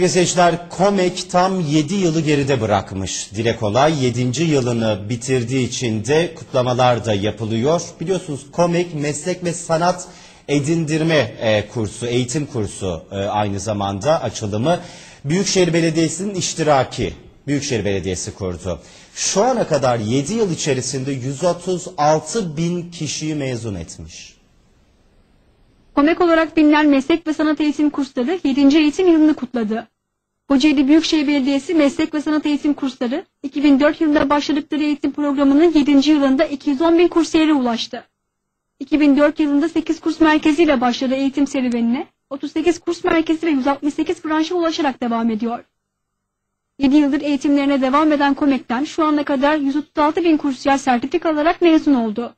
Gazeteciler Komek tam 7 yılı geride bırakmış. Dile kolay 7. yılını bitirdiği için de kutlamalar da yapılıyor. Biliyorsunuz Komek meslek ve sanat edindirme e, kursu, eğitim kursu e, aynı zamanda açılımı. Büyükşehir Belediyesi'nin iştiraki Büyükşehir Belediyesi kurdu. Şu ana kadar 7 yıl içerisinde 136 bin kişiyi mezun etmiş. Komek olarak bilinen meslek ve sanat eğitim kursları 7. eğitim yılını kutladı. Kocaeli Büyükşehir Belediyesi Meslek ve Sanat Eğitim Kursları 2004 yılında başladıkları eğitim programının 7. yılında 210 bin kursiyere ulaştı. 2004 yılında 8 kurs merkeziyle başladığı eğitim serüvenine 38 kurs merkezi ve 168 branşa ulaşarak devam ediyor. 7 yıldır eğitimlerine devam eden Komek'ten şu ana kadar 136 bin kursiyer sertifika alarak mezun oldu.